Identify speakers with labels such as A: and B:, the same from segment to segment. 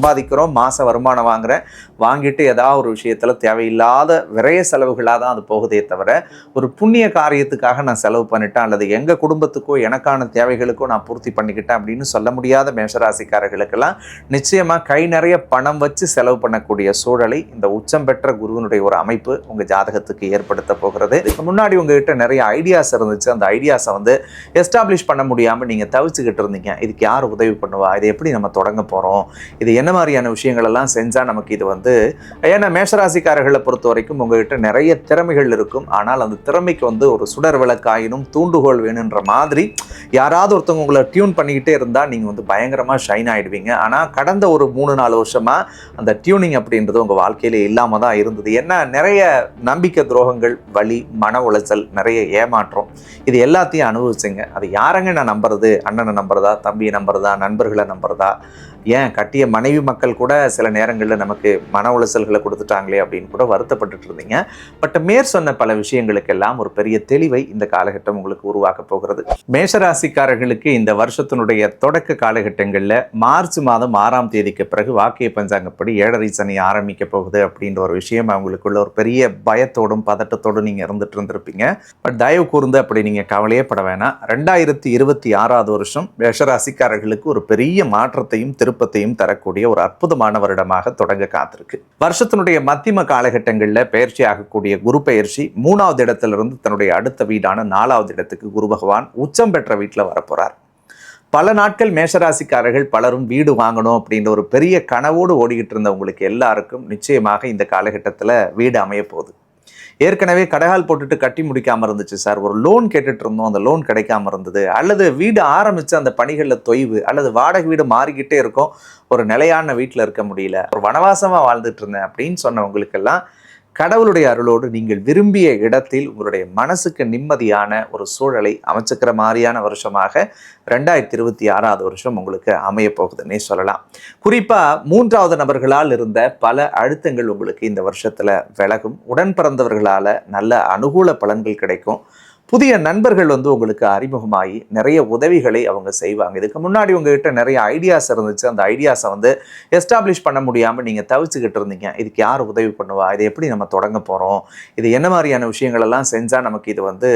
A: சம்பாதிக்கிறோம் மாத வருமானம் வாங்குறேன். வாங்கிட்டு ஏதாவது ஒரு விஷயத்தில் தேவையில்லாத விரைய செலவுகளாக தான் அது போகுதே தவிர ஒரு புண்ணிய காரியத்துக்காக நான் செலவு பண்ணிட்டேன் அல்லது எங்கள் குடும்பத்துக்கோ எனக்கான தேவைகளுக்கோ நான் பூர்த்தி பண்ணிக்கிட்டேன் அப்படின்னு சொல்ல முடியாத மேஷராசிக்காரர்களுக்கெல்லாம் நிச்சயமாக கை நிறைய பணம் வச்சு செலவு பண்ணக்கூடிய சூழலை இந்த உச்சம் பெற்ற குருவினுடைய ஒரு அமைப்பு உங்கள் ஜாதகத்துக்கு ஏற்படுத்த போகிறது. இதுக்கு முன்னாடி உங்ககிட்ட நிறைய ஐடியாஸ் இருந்துச்சு. அந்த ஐடியாஸை வந்து எஸ்டாப்ளிஷ் பண்ண முடியாமல் நீங்கள் தவிச்சுக்கிட்டு இருந்தீங்க. இதுக்கு யார் உதவி பண்ணுவா? இதை எப்படி நம்ம தொடங்க போகிறோம் இது என்ன மாதிரியான விஷயங்கள் எல்லாம் செஞ்சால் நமக்கு இது வந்து ஏன்னா மேஷராசிக்காரர்களை பொறுத்த வரைக்கும் உங்ககிட்ட நிறைய திறமைகள் இருக்கும். ஆனால் அந்த திறமைக்கு வந்து ஒரு சுடர் விளக்காயினும் தூண்டுகோல் வேணுன்ற மாதிரி யாராவது ஒருத்தவங்க உங்களை டியூன் பண்ணிக்கிட்டே இருந்தால் நீங்கள் வந்து பயங்கரமாக ஷைன் ஆகிடுவீங்க ஆனால் கடந்த ஒரு மூணு நாலு வருஷமாக அந்த டியூனிங் அப்படின்றது உங்கள் வாழ்க்கையில் இல்லாமல் தான் இருந்தது. என்ன நிறைய நம்பிக்கை துரோகங்கள் வலி மன உளைச்சல் நிறைய ஏமாற்றம் இது எல்லாத்தையும் அனுபவிச்சுங்க. அது யாரங்க நான் நம்புறது? அண்ணனை நம்புறதா? தம்பியை நம்புறதா? நண்பர்களை நம்புறதா? ஏன் கட்டிய மனைவி மக்கள் கூட சில நேரங்களில் நமக்கு மன உளைச்சல்களை கொடுத்துட்டாங்களே அப்படின்னு கூட வருத்தப்பட்டுட்டு இருந்தீங்க. பட் மேற் சொன்ன பல விஷயங்களுக்கெல்லாம் ஒரு பெரிய தெளிவை இந்த காலகட்டம் உங்களுக்கு உருவாக்க போகிறது. ராசிக்காரர்களுக்கு இந்த வருஷத்தினுடைய தொடக்க காலகட்டங்களில் மார்ச் மாதம் ஆறாம் தேதிக்கு பிறகு வாக்கிய பஞ்சாங்கப்படி ஏழரை சனி ஆரம்பிக்க போகுது அப்படின்ற ஒரு விஷயம் அவங்களுக்குள்ள ஒரு பெரிய பயத்தோடும் பதட்டத்தோடும் நீங்கள் இருந்துட்டு இருந்திருப்பீங்க. பட் தயவு கூர்ந்து அப்படி நீங்கள் கவலையே பட வேணாம். ரெண்டாயிரத்தி இருபத்தி ஆறாவது வருஷம் மேஷராசிக்காரர்களுக்கு ஒரு பெரிய மாற்றத்தையும் திருப்பத்தையும் தரக்கூடிய ஒரு அற்புதமான வருடமாக தொடங்க காத்திருக்கு. வருஷத்தினுடைய மத்தியம காலகட்டங்களில் பயிற்சி ஆகக்கூடிய குரு பயிற்சி மூணாவது இடத்திலிருந்து தன்னுடைய அடுத்த வீடான நாலாவது இடத்துக்கு குரு பகவான் உச்சம் பெற்ற வீட்டில் வரப்போறார். பல நாட்கள் மேஷராசிக்காரர்கள் பலரும் வீடு வாங்கணும் அப்படின்ற ஒரு பெரிய கனவோடு ஓடிக்கிட்டு இருந்த உங்களுக்கு எல்லாருக்கும் நிச்சயமாக இந்த காலகட்டத்தில் வீடு அமைய போகுது. ஏற்கனவே கடைகால் போட்டுட்டு கட்டி முடிக்காமல் இருந்துச்சு சார். ஒரு லோன் கேட்டுட்டு இருந்தோம். அந்த லோன் கிடைக்காம இருந்தது. அல்லது வீடு ஆரம்பிச்சு அந்த பணிகளில் தொய்வு அல்லது வாடகை வீடு மாறிக்கிட்டே இருக்கும். ஒரு நிலையான வீட்டில் இருக்க முடியல. ஒரு வனவாசமாக வாழ்ந்துட்டு இருந்தேன் அப்படின்னு சொன்னவங்களுக்கெல்லாம் கடவுளுடைய அருளோடு நீங்கள் விரும்பிய இடத்தில் உங்களுடைய மனசுக்கு நிம்மதியான ஒரு சூழலை அமைச்சுக்கிற மாதிரியான வருஷமாக ரெண்டாயிரத்தி இருபத்தி ஆறாவது வருஷம் உங்களுக்கு அமைய போகுதுன்னே சொல்லலாம். குறிப்பாக மூன்றாவது நபர்களால் இருந்த பல அழுத்தங்கள் உங்களுக்கு இந்த வருஷத்தில் விலகும். உடன் பிறந்தவர்களால் நல்ல அனுகூல பலன்கள் கிடைக்கும். புதிய நண்பர்கள் வந்து உங்களுக்கு அறிமுகமாகி நிறைய உதவிகளை அவங்க செய்வாங்க. இதுக்கு முன்னாடி உங்ககிட்ட நிறைய ஐடியாஸ் இருந்துச்சு. அந்த ஐடியாஸை வந்து எஸ்டாப்ளிஷ் பண்ண முடியாமல் நீங்கள் தவிச்சுக்கிட்டு இருந்தீங்க. இதுக்கு யார் உதவி பண்ணுவா? இதை எப்படி நம்ம தொடங்க போகிறோம் இது என்ன மாதிரியான விஷயங்களெல்லாம் செஞ்சால் நமக்கு இது வந்து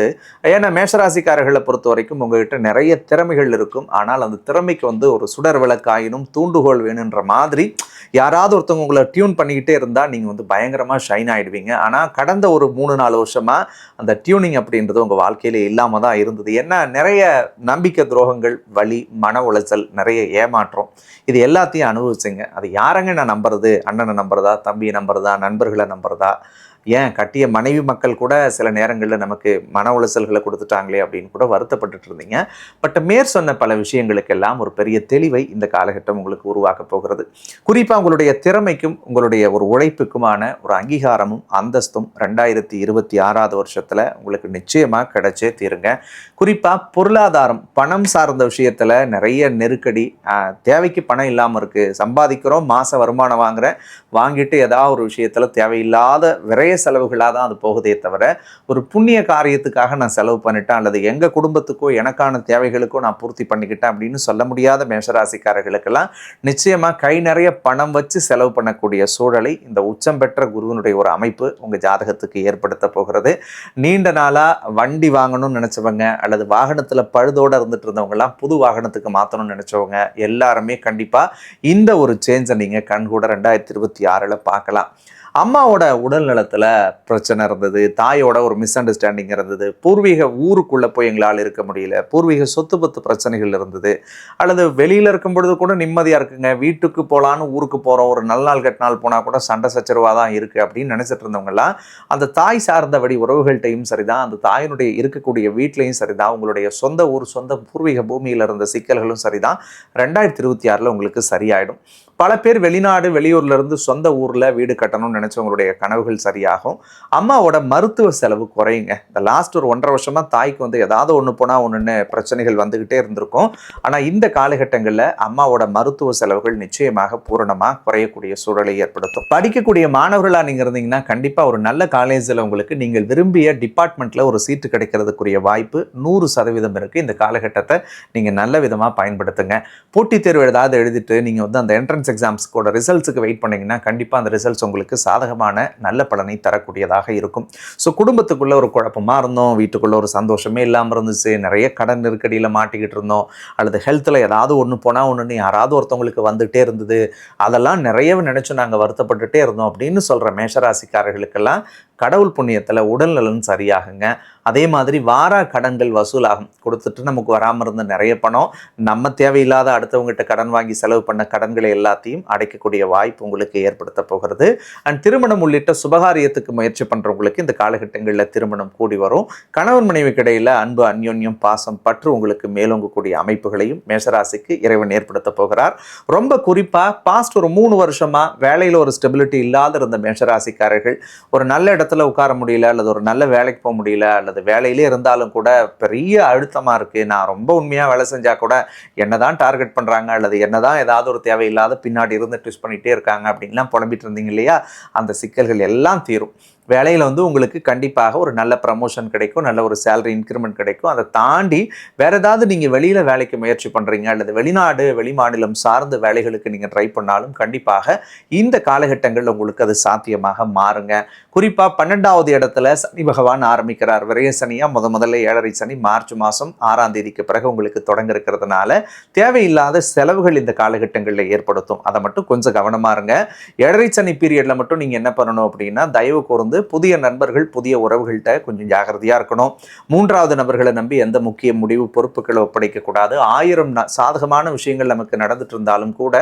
A: ஏன்னா மேஷராசிக்காரர்களை பொறுத்த வரைக்கும் உங்ககிட்ட நிறைய திறமைகள் இருக்கும். ஆனால் அந்த திறமைக்கு வந்து ஒரு சுடர் விளக்காயினும் தூண்டுகோல் வேணுன்ற மாதிரி யாராவது ஒருத்தவங்க உங்களை டியூன் பண்ணிக்கிட்டே இருந்தால் நீங்கள் வந்து பயங்கரமாக ஷைன் ஆகிடுவீங்க ஆனால் கடந்த ஒரு மூணு நாலு வருஷமாக அந்த டியூனிங் அப்படின்றது உங்கள் வாழ்க்கையில் இல்லாமல் தான் இருந்தது. ஏன்னா நிறைய நம்பிக்கை துரோகங்கள் வலி மன உளைச்சல் நிறைய ஏமாற்றம் இது எல்லாத்தையும் அனுபவிச்சுங்க. அது யாரங்க நான் நம்புறது? அண்ணனை நம்புறதா? தம்பியை நம்புறதா? நண்பர்களை நம்புறதா? ஏன் கட்டிய மனைவி மக்கள் கூட சில நேரங்களில் நமக்கு மன உளைச்சல்களை கொடுத்துட்டாங்களே அப்படின்னு கூட வருத்தப்பட்டுட்டு இருந்தீங்க. பட் மேற் சொன்ன பல விஷயங்களுக்கெல்லாம் ஒரு பெரிய தெளிவை இந்த காலகட்டம் உங்களுக்கு உருவாக்க போகிறது. குறிப்பாக உங்களுடைய திறமைக்கும் உங்களுடைய ஒரு உழைப்புக்குமான ஒரு அங்கீகாரமும் அந்தஸ்தும் ரெண்டாயிரத்தி இருபத்தி ஆறாவது வருஷத்தில் உங்களுக்கு நிச்சயமாக கிடைச்சே தீருங்க. குறிப்பாக பொருளாதாரம் பணம் சார்ந்த விஷயத்தில் நிறைய நெருக்கடி தேவைக்கு பணம் இல்லாமல் இருக்குது சம்பாதிக்கிறோம் மாத வருமானம் வாங்குகிறேன் வாங்கிட்டு ஏதாவது ஒரு விஷயத்தில் தேவையில்லாத விரைய செலவுகளாக தான் அது போகுதே தவிர ஒரு புண்ணிய காரியத்துக்காக நான் செலவு பண்ணிட்டேன் அல்லது எங்கள் குடும்பத்துக்கோ எனக்கான தேவைகளுக்கோ நான் பூர்த்தி பண்ணிக்கிட்டேன் அப்படின்னு சொல்ல முடியாத மேஷராசிக்காரர்களுக்கெல்லாம் நிச்சயமாக கை நிறைய பணம் வச்சு செலவு பண்ணக்கூடிய சூழலை இந்த உச்சம் பெற்ற குருவினுடைய ஒரு அமைப்பு உங்கள் ஜாதகத்துக்கு ஏற்படுத்த போகிறது. நீண்ட நாளாக வண்டி வாங்கணும்னு நினச்சவங்க அல்லது வாகனத்தில் பழுதோடு இருந்துட்டு இருந்தவங்கலாம் புது வாகனத்துக்கு மாற்றணும்னு நினச்சவங்க எல்லாருமே கண்டிப்பாக இந்த ஒரு சேஞ்சை நீங்கள் கண்கூட ரெண்டாயிரத்தி இருபத்தி ஆறில் பார்க்கலாம். அம்மாவோட உடல் நலத்தில் பிரச்சனை இருந்தது தாயோட ஒரு மிஸ் அண்டர்ஸ்டாண்டிங் இருந்தது பூர்வீக ஊருக்குள்ளே போய் எங்களால் இருக்க முடியல பூர்வீக சொத்து பத்து பிரச்சனைகள் இருந்தது அல்லது வெளியில் இருக்கும் பொழுது கூட நிம்மதியாக இருக்குங்க வீட்டுக்கு போகலான்னு ஊருக்கு போகிறோம் ஒரு நல்ல நாள் கெட்ட நாள் போனால் கூட சண்டை சச்சரவாக தான் இருக்குது அப்படின்னு நினச்சிட்டு இருந்தவங்கலாம் அந்த தாய் சார்ந்தபடி உறவுகள்கிட்டையும் சரிதான் அந்த தாயினுடைய இருக்கக்கூடிய வீட்லேயும் சரிதான் உங்களுடைய சொந்த ஊர் சொந்த பூர்வீக பூமியில் இருந்த சிக்கல்களும் சரிதான் ரெண்டாயிரத்தி இருபத்தி ஆறில் உங்களுக்கு சரியாயிடும். பல பேர் வெளிநாடு வெளியூர்ல இருந்து சொந்த ஊர்ல வீடு கட்டணும்னு நினைச்சவங்களுடைய கனவுகள் சரியாகும். அம்மாவோட மருத்துவ செலவு குறையுங்க. இந்த லாஸ்ட் ஒரு ஒன்றரை வருஷமா தாய்க்கு வந்து ஏதாவது ஒன்று போனா ஒன்றுன்னு பிரச்சனைகள் வந்துகிட்டே இருந்திருக்கும். ஆனா இந்த காலகட்டங்களில் அம்மாவோட மருத்துவ செலவுகள் நிச்சயமாக பூரணமா குறையக்கூடிய சூழலை ஏற்படுத்தும். படிக்கக்கூடிய மாணவர்களா நீங்க இருந்தீங்கன்னா கண்டிப்பா ஒரு நல்ல காலேஜில் உங்களுக்கு நீங்கள் விரும்பிய டிபார்ட்மெண்ட்ல ஒரு சீட்டு கிடைக்கிறதுக்குரிய வாய்ப்பு நூறு சதவீதம் இருக்கு. இந்த காலகட்டத்தை நீங்க நல்ல விதமா பயன்படுத்துங்க. போட்டித் தேர்வு ஏதாவது எழுதிட்டு நீங்க வந்து அந்த என்ட்ரன்ஸ் என்ட்ரன்ஸ் எக்ஸாம்ஸ்க்கோட ரிசல்ட்ஸுக்கு வெயிட் பண்ணிங்கன்னா கண்டிப்பாக அந்த ரிசல்ட்ஸ் உங்களுக்கு சாதகமான நல்ல பலனை தரக்கூடியதாக இருக்கும். ஸோ குடும்பத்துக்குள்ளே ஒரு குழப்பமாக இருந்தோம். வீட்டுக்குள்ளே ஒரு சந்தோஷமே இல்லாமல் இருந்துச்சு. நிறைய கடன் நெருக்கடியில் மாட்டிக்கிட்டு இருந்தோம். அல்லது ஹெல்த்தில் ஏதாவது ஒன்று போனால் ஒன்று யாராவது ஒருத்தவங்களுக்கு வந்துகிட்டே இருந்தது. அதெல்லாம் நிறைய நினச்சி நாங்கள் வருத்தப்பட்டுட்டே இருந்தோம் அப்படின்னு சொல்கிற மேஷராசிக்காரர்களுக்கெல்லாம் கடவுள் புண்ணியத்தில் உடல் நலன் சரியாகுங்க. அதே மாதிரி வாரா கடன்கள் வசூலாகும். கொடுத்துட்டு நமக்கு வராமல் இருந்த நிறைய பணம் நம்ம தேவையில்லாத அடுத்தவங்ககிட்ட கடன் வாங்கி செலவு பண்ண கடன்களை எல்லாத்தையும் அடைக்கக்கூடிய வாய்ப்பு உங்களுக்கு ஏற்படுத்த போகிறது. அண்ட் திருமணம் உள்ளிட்ட சுபகாரியத்துக்கு முயற்சி பண்ணுறவங்களுக்கு இந்த காலகட்டங்களில் திருமணம் கூடி வரும். கணவன் மனைவிக்கு இடையில் அன்பு அந்யோன்யம் பாசம் பற்று உங்களுக்கு மேலோங்கக்கூடிய அமைப்புகளையும் மேசராசிக்கு இறைவன் ஏற்படுத்த போகிறார். ரொம்ப குறிப்பாக பாஸ்ட் ஒரு மூணு வருஷமாக வேலையில் ஒரு ஸ்டெபிலிட்டி இல்லாத இருந்த மேஷராசிக்காரர்கள் ஒரு நல்ல இடம் இடத்துல உட்கார முடியல அல்லது ஒரு நல்ல வேலைக்கு போக முடியல அல்லது வேலையிலே இருந்தாலும் கூட பெரிய அழுத்தமாக இருக்குது நான் ரொம்ப உண்மையாக வேலை செஞ்சால் கூட என்ன தான் டார்கெட் பண்ணுறாங்க அல்லது என்ன தான் ஏதாவது ஒரு தேவையில்லாத பின்னாடி இருந்து ட்விஸ்ட் பண்ணிகிட்டே இருக்காங்க அப்படின்லாம் புலம்பிட்டு இருந்தீங்க இல்லையா? அந்த சிக்கல்கள் எல்லாம் தீரும். வேலையில் வந்து உங்களுக்கு கண்டிப்பாக ஒரு நல்ல ப்ரமோஷன் கிடைக்கும் நல்ல ஒரு சேலரி இன்க்ரிமெண்ட் கிடைக்கும். அதை தாண்டி வேறு ஏதாவது நீங்கள் வெளியில் வேலைக்கு முயற்சி பண்ணுறீங்க அல்லது வெளிநாடு வெளிமாநிலம் சார்ந்த வேலைகளுக்கு நீங்கள் ட்ரை பண்ணாலும் கண்டிப்பாக இந்த காலகட்டங்களில் உங்களுக்கு அது சாத்தியமாக மாறுங்க. குறிப்பாக பன்னெண்டாவது இடத்துல சனி பகவான் ஆரம்பிக்கிறார். விரைய சனியாக முத முதல்ல ஏழரை சனி மார்ச் மாதம் ஆறாம் தேதிக்கு பிறகு உங்களுக்கு தொடங்க இருக்கிறதுனால தேவையில்லாத செலவுகள் இந்த காலகட்டங்களில் ஏற்படுத்தும். அதை மட்டும் கொஞ்சம் கவனமாக இருங்க. ஏழரை சனி பீரியடில் மட்டும் நீங்கள் என்ன பண்ணணும் அப்படின்னா தயவு கூர்ந்து புதிய நண்பர்கள் புதிய உறவுகள்கிட்ட கொஞ்சம் ஜாகிரதையாக இருக்கணும். மூன்றாவது நபர்களை நம்பி எந்த முக்கிய முடிவு பொறுப்புகளை ஒப்படைக்கக்கூடாது. ஆயிரம் சாதகமான விஷயங்கள் நமக்கு நடந்துட்டு இருந்தாலும் கூட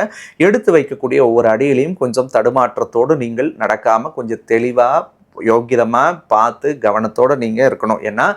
A: எடுத்து வைக்கக்கூடிய ஒவ்வொரு அடியிலையும் கொஞ்சம் தடுமாற்றத்தோடு நீங்கள் நடக்காமல் கொஞ்சம் தெளிவாக யோக்கியதமாக பார்த்து கவனத்தோடு நீங்கள் இருக்கணும். ஏன்னா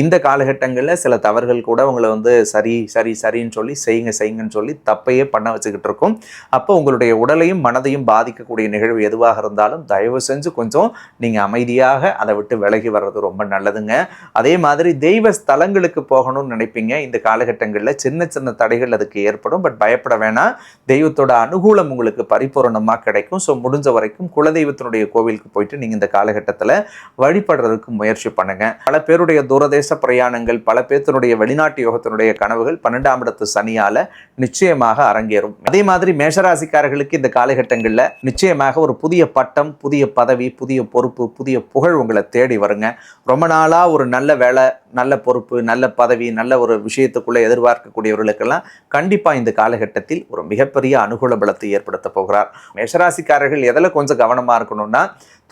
A: இந்த காலகட்டங்களில் சில தவறுகள் கூட உங்களை வந்து சரி சரி சரின்னு சொல்லி செய்யுங்க செய்யுங்கன்னு சொல்லி தப்பையே பண்ண வச்சுக்கிட்டு இருக்கும். அப்போ உங்களுடைய உடலையும் மனதையும் பாதிக்கக்கூடிய நிகழ்வு எதுவாக இருந்தாலும் தயவு செஞ்சு கொஞ்சம் நீங்கள் அமைதியாக அதை விட்டு விலகி வர்றது ரொம்ப நல்லதுங்க. அதே மாதிரி தெய்வ ஸ்தலங்களுக்கு போகணும்னு நினைப்பீங்க. இந்த காலகட்டங்களில் சின்ன சின்ன தடைகள் அதுக்கு ஏற்படும். பட் பயப்பட வேணாம் தெய்வத்தோட அனுகூலம் உங்களுக்கு பரிபூரணமாக கிடைக்கும். ஸோ முடிஞ்ச வரைக்கும் குலதெய்வத்தினுடைய கோவிலுக்கு போயிட்டு நீங்கள் இந்த காலகட்டம் காலகட்டத்தில் வழிபடுறதுக்கு முயற்சி பண்ணுங்க. பல பேருடைய தூரதேச பிரயாணங்கள் பல பேர்த்தினுடைய வெளிநாட்டு யோகத்தினுடைய கனவுகள் பன்னெண்டாம் இடத்து சனியால நிச்சயமாக அரங்கேறும். அதே மாதிரி மேஷராசிக்காரர்களுக்கு இந்த காலகட்டங்களில் நிச்சயமாக ஒரு புதிய பட்டம் புதிய பதவி புதிய பொறுப்பு புதிய புகழ் உங்களை தேடி வருங்க. ரொம்ப நாளாக ஒரு நல்ல வேலை நல்ல பொறுப்பு நல்ல பதவி நல்ல ஒரு விஷயத்துக்குள்ளே எதிர்பார்க்கக்கூடியவர்களுக்கெல்லாம் கண்டிப்பாக இந்த காலகட்டத்தில் ஒரு மிகப்பெரிய அனுகூல பலத்தை ஏற்படுத்த போகிறார். மேஷராசிக்காரர்கள் எதில் கொஞ்சம் கவனமாக இருக்கணும்னா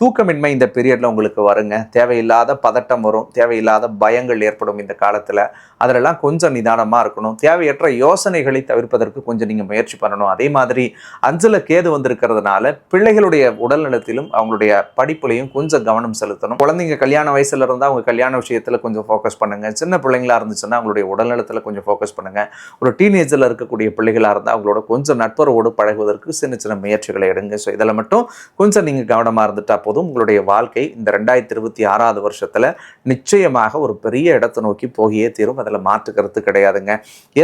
A: தூக்கமின்மை இந்த பீரியடில் உங்களுக்கு வருங்க. தேவையில்லாத பதட்டம் வரும். தேவையில்லாத பயங்கள் ஏற்படும் இந்த காலத்தில். அதிலெல்லாம் கொஞ்சம் நிதானமாக இருக்கணும். தேவையற்ற யோசனைகளை தவிர்ப்பதற்கு கொஞ்சம் நீங்கள் முயற்சி பண்ணணும். அதே மாதிரி அஞ்சல கேது வந்திருக்கிறதுனால பிள்ளைகளுடைய உடல் நலத்திலும் அவங்களுடைய படிப்புலையும் கொஞ்சம் கவனம் செலுத்தணும். குழந்தைங்க கல்யாண வயசில் இருந்தால் அவங்க கல்யாண விஷயத்தில் கொஞ்சம் ஃபோக்கஸ் பண்ணுங்கள் சின்ன பிள்ளைங்களா இருந்துச்சுன்னா அவங்களுடைய உடல் நலத்தில் கொஞ்சம் ஃபோக்கஸ் பண்ணுங்கள் ஒரு டீனேஜில் இருக்கக்கூடிய பிள்ளைகளாக இருந்தால் அவங்களோட கொஞ்சம் நட்புறவோடு பழகுவதற்கு சின்ன சின்ன முயற்சிகளை எடுங்க. ஸோ இதில் மட்டும் கொஞ்சம் நீங்கள் கவனமாக இருந்துட்டா போதும். உங்களுடைய வாழ்க்கை இந்த ரெண்டாயிரத்தி இருபத்தி ஆறாவது வருஷத்தில் நிச்சயமாக ஒரு பெரிய இடத்தை நோக்கி போகியே தீரும். அதில் மாற்றுக்கிறது கிடையாதுங்க.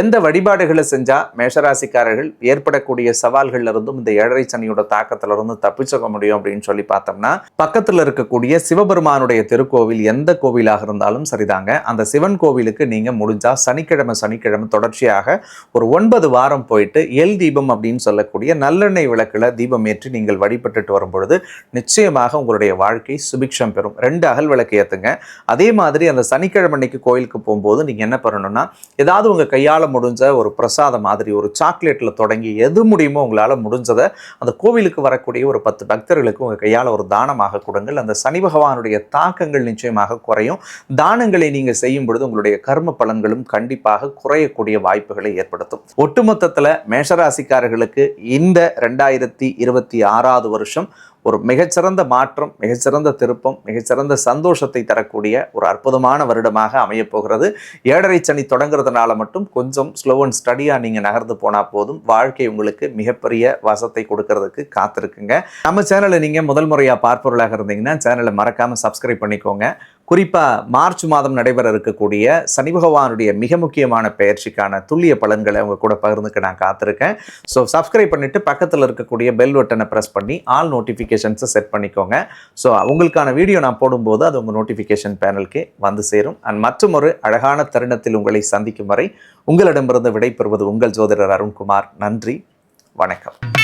A: எந்த வழிபாடுகளை செஞ்சால் மேஷராசிக்காரர்கள் ஏற்படக்கூடிய சவால்கள் இருந்தும் இந்த ஏழரை சனியோட தாக்கத்திலிருந்து தப்பிச்சுக்க முடியும் அப்படின்னு சொல்லி பார்த்தோம்னா பக்கத்தில் இருக்கக்கூடிய சிவபெருமானுடைய திருக்கோவில் எந்த கோவிலாக இருந்தாலும் சரிதாங்க. அந்த சிவன் கோவிலுக்கு நீங்கள் முடிஞ்சா சனிக்கிழமை சனிக்கிழமை தொடர்ச்சியாக ஒரு ஒன்பது வாரம் போயிட்டு எல் தீபம் அப்படின்னு சொல்லக்கூடிய நல்லெண்ணெய் விளக்கில் தீபம் ஏற்றி நீங்கள் வழிபட்டுட்டு வரும்பொழுது நிச்சயமாக நிச்சயமாக உங்களுடைய வாழ்க்கை சுபிக்ஷம் பெறும். ரெண்டு அகல் விளக்கு ஏற்றுங்க அதே மாதிரி அந்த சனிக்கிழமை அன்னைக்கு கோயிலுக்கு போகும்போது நீங்கள் என்ன பண்ணணும்னா ஏதாவது உங்கள் கையால் முடிஞ்ச ஒரு பிரசாதம் மாதிரி ஒரு சாக்லேட்டில் தொடங்கி எது முடியுமோ உங்களால் முடிஞ்சதை அந்த கோவிலுக்கு வரக்கூடிய ஒரு பத்து பக்தர்களுக்கு உங்கள் கையால் ஒரு தானமாக கொடுங்கள். அந்த சனி பகவானுடைய தாக்கங்கள் நிச்சயமாக குறையும். தானங்களை நீங்கள் செய்யும் பொழுது உங்களுடைய கர்ம பலன்களும் கண்டிப்பாக குறையக்கூடிய வாய்ப்புகளை ஏற்படுத்தும். ஒட்டுமொத்தத்தில் மேஷராசிக்காரர்களுக்கு இந்த ரெண்டாயிரத்தி இருபத்தி ஆறாவது வருஷம் ஒரு மிகச்சிறந்த மாற்றம் மிகச்சிறந்த திருப்பம் மிகச்சிறந்த சந்தோஷத்தை தரக்கூடிய ஒரு அற்புதமான வருடமாக அமையப்போகிறது. ஏழரை சனி தொடங்குறதுனால மட்டும் கொஞ்சம் ஸ்லோ அண்ட் ஸ்டடியாக நீங்கள் நகர்ந்து போனால் போதும். வாழ்க்கை உங்களுக்கு மிகப்பெரிய வசத்தை கொடுக்கறதுக்கு காத்திருக்குங்க. நம்ம சேனலை நீங்கள் முதல் முறையாக பார்ப்பவர்களாக இருந்தீங்கன்னா சேனலை மறக்காமல் சப்ஸ்கிரைப் பண்ணிக்கோங்க. குறிப்பாக மார்ச் மாதம் நடைபெற இருக்கக்கூடிய சனி பகவானுடைய மிக முக்கியமான பயிற்சிக்கான துல்லிய பலன்களை அவங்க கூட பகிர்ந்துக்க நான் காத்திருக்கேன். ஸோ சப்ஸ்கிரைப் பண்ணிட்டு பக்கத்தில் இருக்கக்கூடிய பெல் பட்டனை ப்ரெஸ் பண்ணி ஆல் நோட்டிஃபிகேஷன்ஸை செட் பண்ணிக்கோங்க. ஸோ உங்களுக்கான வீடியோ நான் போடும்போது அது உங்கள் நோட்டிஃபிகேஷன் பேனலுக்கு வந்து சேரும். அண்ட் மற்றும் ஒரு அழகான தருணத்தில் உங்களை சந்திக்கும் வரை உங்களிடமிருந்து விடைபெறுவது உங்கள் ஜோதிடர் அருண்குமார். நன்றி. வணக்கம்.